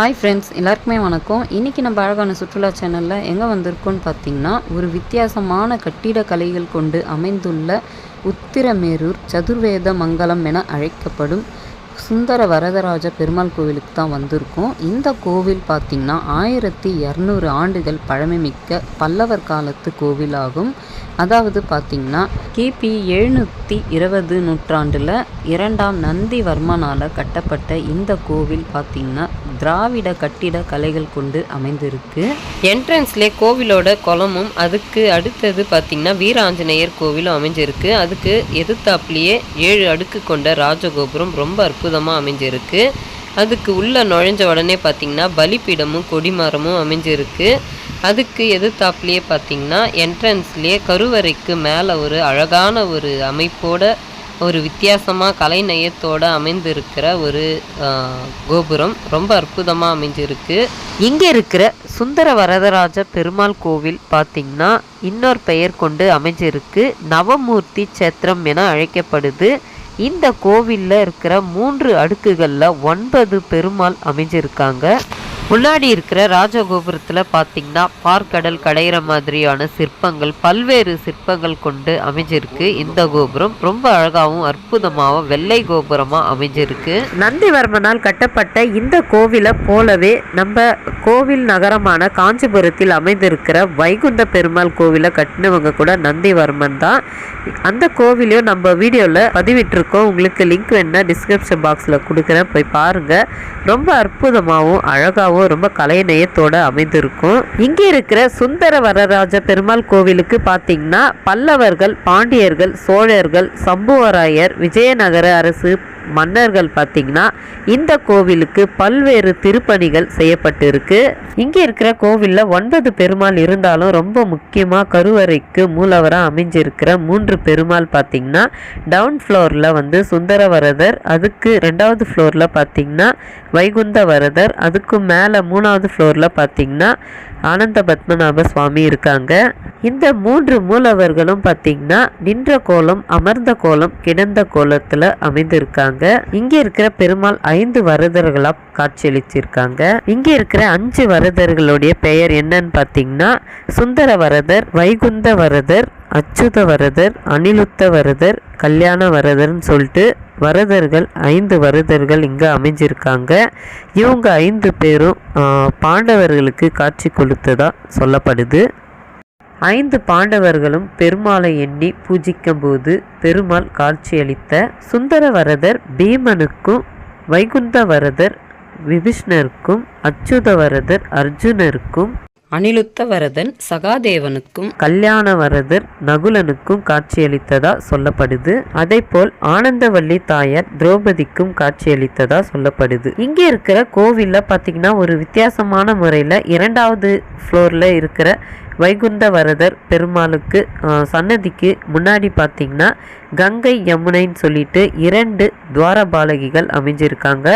Hi friends எல்லாருக்குமே வணக்கம். இன்றைக்கி நம்ம அழகான சுற்றுலா சேனலில் எங்கே வந்திருக்கோன்னு பார்த்தீங்கன்னா ஒரு வித்தியாசமான கட்டிடக்கலைகள் கொண்டு அமைந்துள்ள உத்திரமேரூர் சதுர்வேத மங்கலம் என அழைக்கப்படும் சுந்தர வரதராஜ பெருமாள் கோவிலுக்கு தான் வந்திருக்கோம். இந்த கோவில் பார்த்திங்கன்னா ஆயிரத்தி இரநூறு ஆண்டுகள் பழமைமிக்க பல்லவர் காலத்து கோவிலாகும். அதாவது பார்த்திங்கன்னா கிபி எழுநூற்றி இருபது நூற்றாண்டில் இரண்டாம் நந்திவர்மனால் கட்டப்பட்ட இந்த கோவில் பார்த்திங்கன்னா திராவிட கட்டிட கலைகள் கொண்டு அமைந்திருக்கு. என்ட்ரன்ஸ்லேயே கோவிலோட குளமும் அதுக்கு அடுத்தது பார்த்திங்கன்னா வீராஞ்சநேயர் கோவிலும் அமைஞ்சிருக்கு. அதுக்கு எதிர்த்தாப்புலேயே ஏழு அடுக்கு கொண்ட ராஜகோபுரம். ரொம்ப அற்புதமாக அமைஞ்சிருக்கு. அதுக்கு உள்ளே நுழைஞ்ச உடனே பார்த்திங்கன்னா பலிப்பீடமும் கொடிமரமும் அமைஞ்சிருக்கு. அதுக்கு எதிர்த்தாப்புலேயே பார்த்திங்கன்னா என்ட்ரன்ஸ்லேயே கருவறைக்கு மேலே ஒரு அழகான ஒரு அமைப்போட ஒரு வித்தியாசமாக கலைநயத்தோட அமைந்திருக்கிற ஒரு கோபுரம். ரொம்ப அற்புதமாக அமைஞ்சிருக்கு. இங்கே இருக்கிற சுந்தர வரதராஜ பெருமாள் கோவில் பார்த்திங்கன்னா இன்னொரு பெயர் கொண்டு அமைஞ்சிருக்கு. நவமூர்த்தி சேத்திரம் என அழைக்கப்படுது. இந்த கோவிலில் இருக்கிற மூன்று அடுக்குகளில் ஒன்பது பெருமாள் அமைஞ்சிருக்காங்க. முன்னாடி இருக்கிற ராஜகோபுரத்தில் பார்த்தீங்கன்னா பார்க்கடல் கடையிற மாதிரியான சிற்பங்கள் பல்வேறு சிற்பங்கள் கொண்டு அமைஞ்சிருக்கு. இந்த கோபுரம் ரொம்ப அழகாகவும் அற்புதமாகவும் வெள்ளை கோபுரமாக அமைஞ்சிருக்கு. நந்திவர்மனால் கட்டப்பட்ட இந்த கோவிலை போலவே நம்ம கோவில் நகரமான காஞ்சிபுரத்தில் அமைந்திருக்கிற வைகுண்ட பெருமாள் கோவிலை கட்டினவங்க கூட நந்திவர்மன் தான். அந்த கோவிலையும் நம்ம வீடியோவில் பதிவிட்டிருக்கோம். உங்களுக்கு லிங்க் வேணுன்னா டிஸ்கிரிப்ஷன் பாக்ஸில் கொடுக்குறேன். போய் பாருங்கள் ரொம்ப அற்புதமாகவும் அழகாகவும் ரொம்ப கலைநயத்தோடு அமைந்திருக்கும். இங்கே இருக்கிற சுந்தர வரராஜ பெருமாள் கோவிலுக்கு பார்த்தீங்கன்னா பல்லவர்கள் பாண்டியர்கள் சோழர்கள் சம்புவராயர் விஜயநகர அரசு மன்னர்கள் பார்த்தீங்கன்னா இந்த கோவிலுக்கு பல்வேறு திருப்பணிகள் செய்யப்பட்டிருக்கு. இங்கே இருக்கிற கோவிலில் ஒன்பது பெருமாள் இருந்தாலும் ரொம்ப முக்கியமாக கருவறைக்கு மூலவராக அமைஞ்சிருக்கிற மூன்று பெருமாள் பார்த்தீங்கன்னா டவுன் ஃப்ளோரில் வந்து சுந்தரவரதர் அதுக்கு ரெண்டாவது ஃப்ளோரில் பார்த்தீங்கன்னா வைகுந்த வரதர் அதுக்கு மேலே மூணாவது ஃப்ளோரில் பார்த்தீங்கன்னா ஆனந்த பத்மநாப சுவாமி இருக்காங்க. இந்த மூன்று மூலவர்களும் பார்த்தீங்கன்னா நின்ற கோலம் அமர்ந்த கோலம் கிடந்த கோலத்தில் அமைந்திருக்காங்க. இங்கே இருக்கிற பெருமாள் ஐந்து வரதர்களா காட்சியளிச்சிருக்காங்க இங்கே இருக்கிற அஞ்சு வரதர்களுடைய பெயர் என்னன்னு பார்த்தீங்கன்னா சுந்தர வரதர் வைகுந்த வரதர் அச்சுத வரதர் அனிலுத்த வரதர் கல்யாண வரதர்னு சொல்லிட்டு வரதர்கள் ஐந்து வரதர்கள் இங்கே அமைஞ்சிருக்காங்க. இவங்க ஐந்து பேரும் பாண்டவர்களுக்கு காட்சி கொடுத்ததாக சொல்லப்படுது. ஐந்து பாண்டவர்களும் பெருமாளை எண்ணி பூஜிக்கும் போது பெருமாள் காட்சியளித்த சுந்தரவரதர் பீமனுக்கும் வைகுந்தவரதர் விபீஷ்ணருக்கும் அச்சுதவரதர் அர்ஜுனருக்கும் அனிலுத்த வரதன் சகாதேவனுக்கும் கல்யாணவரதர் நகுலனுக்கும் காட்சியளித்ததா சொல்லப்படுது. அதேபோல் ஆனந்தவல்லி தாயார் திரௌபதிக்கும் காட்சியளித்ததா சொல்லப்படுது. இங்கே இருக்கிற கோவில்ல பார்த்தீங்கன்னா ஒரு வித்தியாசமான முறையில் இரண்டாவது ஃப்ளோரில் இருக்கிற வைகுந்த வரதர் பெருமாளுக்கு சன்னதிக்கு முன்னாடி பார்த்தீங்கன்னா கங்கை யமுனைன்னு சொல்லிட்டு இரண்டு துவாரபாலகிகள் அமைஞ்சிருக்காங்க.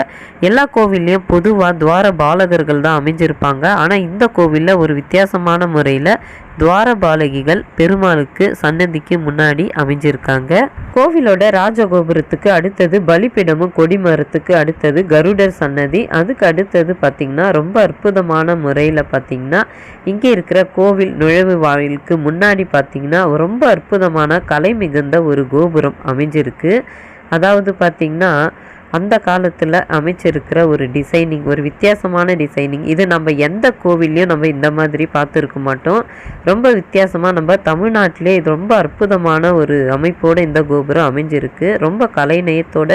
எல்லா கோவில்லையும் பொதுவாக துவார பாலகர்கள் தான் அமைஞ்சிருப்பாங்க. ஆனால் இந்த கோவிலில் ஒரு வித்தியாசமான முறையில் துவாரபாலகிகள் பெருமாளுக்கு சன்னதிக்கு முன்னாடி அமைஞ்சிருக்காங்க. கோவிலோட ராஜகோபுரத்துக்கு அடுத்தது பலிப்பிடமும் கொடிமரத்துக்கு அடுத்தது கருடர் சன்னதி. அதுக்கு அடுத்தது பார்த்திங்கன்னா ரொம்ப அற்புதமான முறையில் பார்த்திங்கன்னா இங்கே இருக்கிற கோவில் நுழைவு வாயிலுக்கு முன்னாடி பார்த்திங்கன்னா ரொம்ப அற்புதமான கலை மிகுந்த ஒரு கோபுரம் அமைஞ்சிருக்கு. அதாவது பார்த்திங்கன்னா அந்த காலத்தில் அமைச்சிருக்கிற ஒரு டிசைனிங் ஒரு வித்தியாசமான டிசைனிங் இது நம்ம எந்த கோவில்லையும் நம்ம இந்த மாதிரி பார்த்துருக்க மாட்டோம். ரொம்ப வித்தியாசமாக நம்ம தமிழ்நாட்டிலே இது ரொம்ப அற்புதமான ஒரு அமைப்போடு இந்த கோபுரம் அமைஞ்சிருக்கு. ரொம்ப கலைநயத்தோட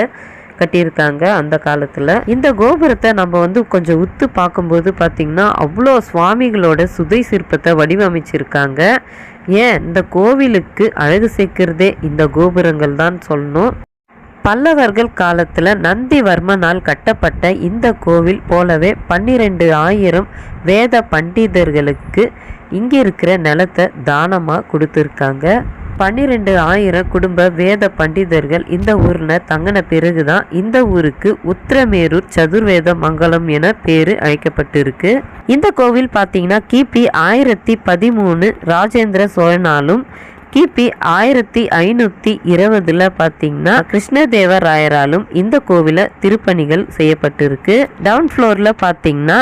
கட்டியிருக்காங்க அந்த காலத்தில். இந்த கோபுரத்தை நம்ம வந்து கொஞ்சம் உத்து பார்க்கும்போது பார்த்திங்கன்னா அவ்வளோ சுவாமிகளோட சுதை சிற்பத்தை வடிவமைச்சிருக்காங்க. ஏன்? இந்த கோவிலுக்கு அழகு சேர்க்கிறதே இந்த கோபுரங்கள் தான் சொல்லணும். பல்லவர்கள் காலத்தில் நந்திவர்மனால் கட்டப்பட்ட இந்த கோவில் போலவே பன்னிரெண்டு ஆயிரம் வேத பண்டிதர்களுக்கு இங்கே இருக்கிற நிலத்தை தானமாக கொடுத்துருக்காங்க. பன்னிரெண்டு ஆயிரம் குடும்ப வேத பண்டிதர்கள் இந்த ஊரில் தங்கின பிறகுதான் இந்த ஊருக்கு உத்திரமேரூர் சதுர்வேத மங்கலம் என பேரு அழைக்கப்பட்டிருக்கு. இந்த கோவில் பார்த்தீங்கன்னா கிபி ஆயிரத்தி பதிமூணு ராஜேந்திர சோழனாலும் கிபி ஆயிரத்தி ஐநூற்றி இருபதில் பார்த்தீங்கன்னா கிருஷ்ணதேவராயராலும் இந்த கோவில திருப்பணிகள் செய்யப்பட்டிருக்கு. டவுன் ஃப்ளோரில் பார்த்தீங்கன்னா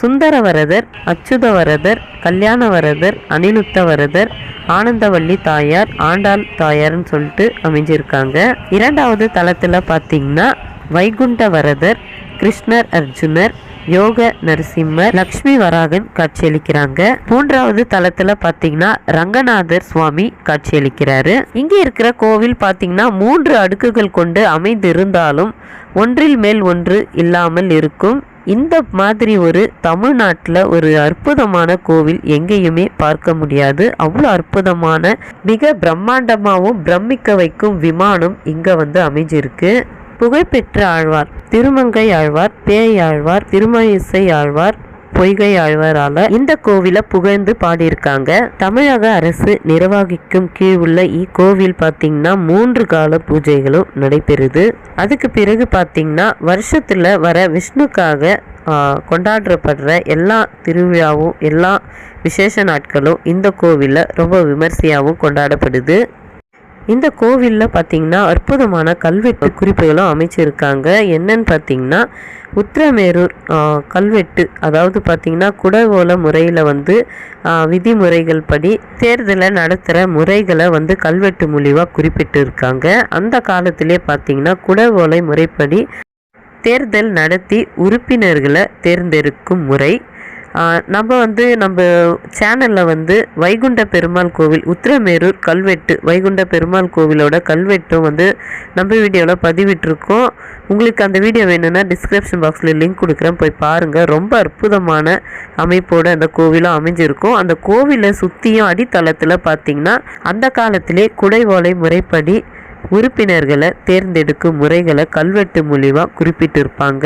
சுந்தரவரதர் அச்சுதவரதர் கல்யாணவரதர் அனிலுத்தவரதர் ஆனந்தவள்ளி தாயார் ஆண்டாள் தாயார்னு சொல்லிட்டு அமைஞ்சிருக்காங்க. இரண்டாவது தளத்தில் பார்த்தீங்கன்னா வைகுண்டவரதர் கிருஷ்ணர் அர்ஜுனர் யோக நரசிம்மர் லக்ஷ்மி வராகன் காட்சியளிக்கிறாங்க. மூன்றாவது தளத்துல பாத்தீங்கன்னா ரங்கநாதர் சுவாமி காட்சியளிக்கிறாரு. இங்க இருக்கிற கோவில் பாத்தீங்கன்னா மூன்று அடுக்குகள் கொண்டு அமைந்திருந்தாலும் ஒன்றில் மேல் ஒன்று இல்லாமல் இருக்கும். இந்த மாதிரி ஒரு தமிழ்நாட்டில் ஒரு அற்புதமான கோவில் எங்கேயுமே பார்க்க முடியாது. அவ்வளோ அற்புதமான மிக பிரம்மாண்டமாகவும் பிரமிக்க வைக்கும் விமானம் இங்கே வந்து அமைஞ்சிருக்கு. புகழ்பெற்ற ஆழ்வார். திருமங்கை ஆழ்வார் பேய் ஆழ்வார் திருமயிசை ஆழ்வார் பொய்கை ஆழ்வாரால இந்த கோவிலை புகழ்ந்து பாடியிருக்காங்க. தமிழக அரசு நிர்வகிக்கும் கீழ் உள்ள இக்கோவில் பாத்தீங்கன்னா மூன்று கால பூஜைகளும் நடைபெறுது. அதுக்கு பிறகு பாத்தீங்கன்னா வருஷத்துல வர விஷ்ணுக்காக கொண்டாடப்படுற எல்லா திருவிழாவும் எல்லா விசேஷ நாட்களும் இந்த கோவிலில் ரொம்ப விமர்சையாகவும் கொண்டாடப்படுது. இந்த கோவிலில் பார்த்திங்கன்னா அற்புதமான கல்வெட்டு குறிப்புகளும் அமைச்சிருக்காங்க. என்னன்னு பார்த்தீங்கன்னா உத்திரமேரூர் கல்வெட்டு அதாவது பார்த்திங்கன்னா குடகோல முறையில் வந்து விதிமுறைகள் படி தேர்தலை நடத்துகிற முறைகளை வந்து கல்வெட்டு மூலியமாக குறிப்பிட்டிருக்காங்க. அந்த காலத்திலே பார்த்திங்கன்னா குடகோலை முறைப்படி தேர்தல் நடத்தி உறுப்பினர்களை தேர்ந்தெடுக்கும் முறை. நம்ம வந்து நம்ம சேனலில் வந்து வைகுண்ட பெருமாள் கோவில் உத்திரமேரூர் கல்வெட்டு வைகுண்ட பெருமாள் கோவிலோட கல்வெட்டும் வந்து நம்ம வீடியோவில் பதிவிட்டிருக்கோம். உங்களுக்கு அந்த வீடியோ வேணும்னா டிஸ்கிரிப்ஷன் பாக்ஸில் லிங்க் கொடுக்குறேன். போய் பாருங்கள் ரொம்ப அற்புதமான அமைப்போடு அந்த கோவிலும் அமைஞ்சிருக்கும். அந்த கோவிலை சுற்றியும் அடித்தளத்தில் பார்த்தீங்கன்னா அந்த காலத்திலே குடைவோலை முறைப்படி உறுப்பினர்களை தேர்ந்தெடுக்கும் முறைகளை கல்வெட்டு மூலிமா குறிப்பிட்டிருப்பாங்க.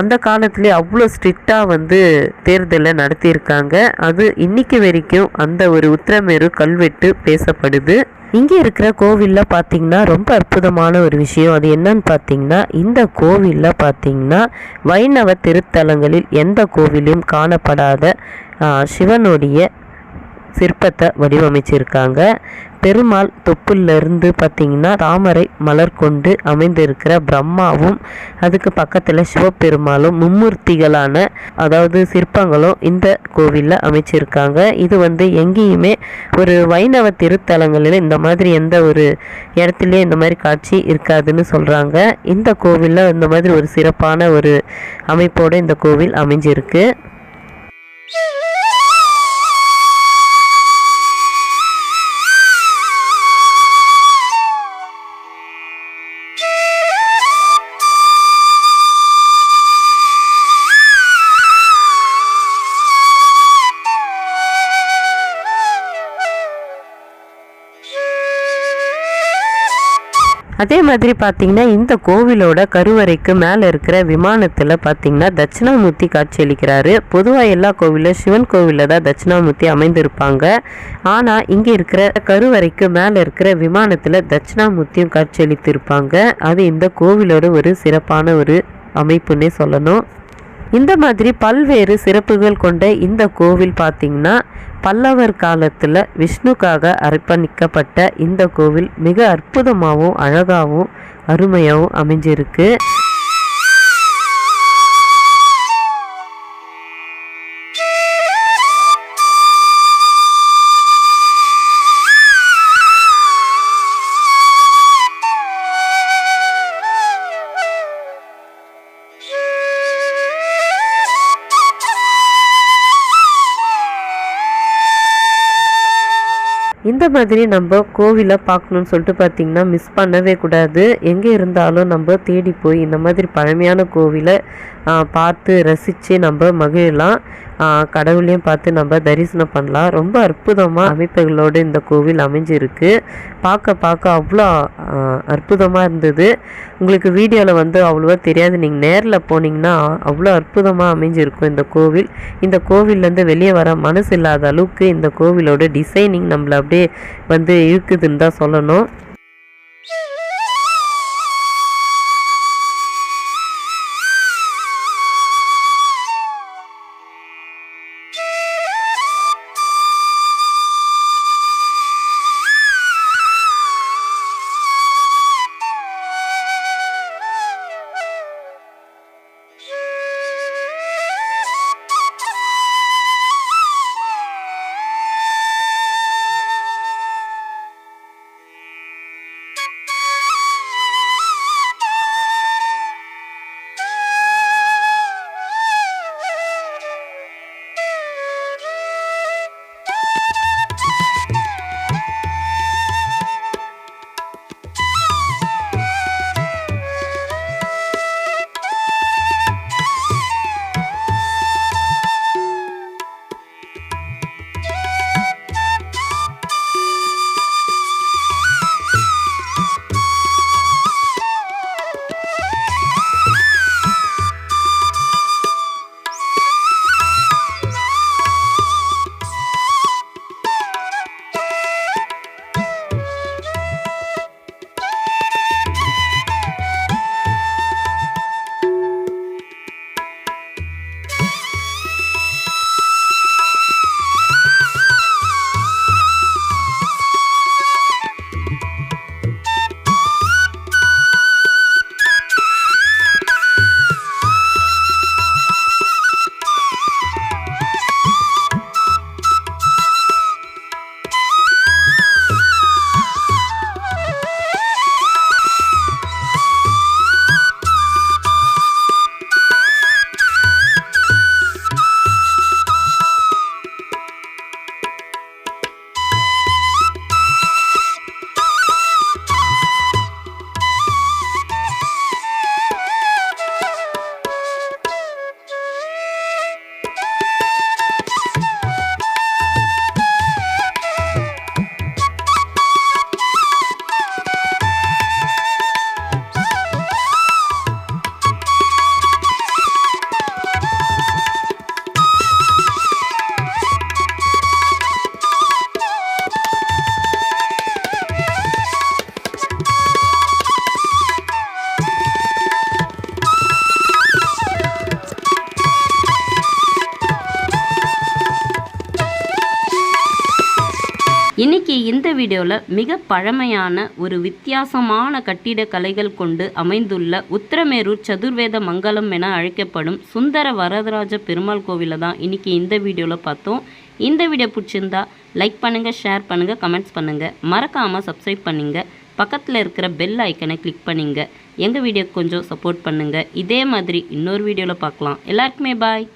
அந்த காலத்திலே அவ்வளோ ஸ்ட்ரிக்டாக வந்து தேர்தலை நடத்தியிருக்காங்க. அது இன்னைக்கு வரைக்கும் அந்த ஒரு உத்திரமேரு கல்வெட்டு பேசப்படுது. இங்கே இருக்கிற கோவிலில் பார்த்தீங்கன்னா ரொம்ப அற்புதமான ஒரு விஷயம். அது என்னன்னு பார்த்தீங்கன்னா இந்த கோவிலில் பார்த்தீங்கன்னா வைணவ திருத்தலங்களில் எந்த கோவிலும் காணப்படாத சிவனுடைய சிற்பத்தை வடிவமைச்சிருக்காங்க. பெருமாள் தொப்புலேருந்து பார்த்தீங்கன்னா தாமரை மலர் கொண்டு அமைந்திருக்கிற பிரம்மாவும் அதுக்கு பக்கத்தில் சிவபெருமாளும் மும்மூர்த்திகளான அதாவது சிற்பங்களும் இந்த கோவிலில் அமைச்சிருக்காங்க. இது வந்து எங்கேயுமே ஒரு வைணவ திருத்தலங்களில் இந்த மாதிரி எந்த ஒரு இடத்துலையும் இந்த மாதிரி காட்சி இருக்காதுன்னு சொல்கிறாங்க இந்த கோவிலில் இந்த மாதிரி ஒரு சிறப்பான ஒரு அமைப்போடு இந்த கோவில் அமைஞ்சிருக்கு. அதே மாதிரி பார்த்தீங்கன்னா இந்த கோவிலோட கருவறைக்கு மேலே இருக்கிற விமானத்தில் பார்த்தீங்கன்னா தட்சிணாமூர்த்தி காட்சியளிக்கிறாரு பொதுவாக எல்லா கோவிலும் சிவன் கோவிலில் தான் தட்சிணாமூர்த்தி அமைந்திருப்பாங்க. ஆனால் இங்கே இருக்கிற கருவறைக்கு மேலே இருக்கிற விமானத்தில் தட்சிணாமூர்த்தியும் காட்சியளித்திருப்பாங்க அது இந்த கோவிலோட ஒரு சிறப்பான ஒரு அமைப்புன்னே சொல்லணும். இந்த மாதிரி பல்வேறு சிறப்புகள் கொண்ட இந்த கோவில் பார்த்தீங்கன்னா பல்லவர் காலத்தில் விஷ்ணுக்காக அர்ப்பணிக்கப்பட்ட இந்த கோவில் மிக அற்புதமாகவும் அழகாகவும் அருமையாகவும் அமைஞ்சிருக்கு. இந்த மாதிரி நம்ம கோவிலை பார்க்கணுன்னு சொல்லிட்டு பார்த்தீங்கன்னா மிஸ் பண்ணவே கூடாது. எங்கே இருந்தாலும் நம்ம தேடி போய் இந்த மாதிரி பழமையான கோவிலை பார்த்து ரசித்து நம்ம மகிழலாம். கடவுளையும் பார்த்து நம்ம தரிசனம் பண்ணலாம். ரொம்ப அற்புதமாக அமைப்புகளோடு இந்த கோவில் அமைஞ்சிருக்கு. பார்க்க பார்க்க அவ்வளோ அற்புதமாக இருந்தது. உங்களுக்கு வீடியோவில் வந்து அவ்வளோவா தெரியாது. நீங்கள் நேரில் போனீங்கன்னா அவ்வளோ அற்புதமாக அமைஞ்சிருக்கும் இந்த கோவில். இந்த கோவில்லேருந்து வெளியே வர மனசு இல்லாத அளவுக்கு இந்த கோவிலோட டிசைனிங் நம்மளை அப்படியே வந்து இருக்குதுன்னு தான் சொல்லணும். இன்னைக்கு இந்த வீடியோவில் மிக பழமையான ஒரு வித்தியாசமான கட்டிடக்கலைகள் கொண்டு அமைந்துள்ள உத்திரமேரூர் சதுர்வேத மங்கலம் என அழைக்கப்படும் சுந்தர வரதராஜ பெருமாள் கோவிலை தான் இன்னைக்கு இந்த வீடியோவில் பார்த்தோம். இந்த வீடியோ பிடிச்சிருந்தா லைக் பண்ணுங்கள் ஷேர் பண்ணுங்கள் கமெண்ட்ஸ் பண்ணுங்கள் மறக்காமல் சப்ஸ்கிரைப் பண்ணுங்கள் பக்கத்தில் இருக்கிற பெல் ஐக்கனை கிளிக் பண்ணுங்கள் எங்கள் வீடியோக்கு கொஞ்சம் சப்போர்ட் பண்ணுங்கள் இதே மாதிரி இன்னொரு வீடியோவில் பார்க்கலாம். எல்லாருக்குமே பாய்.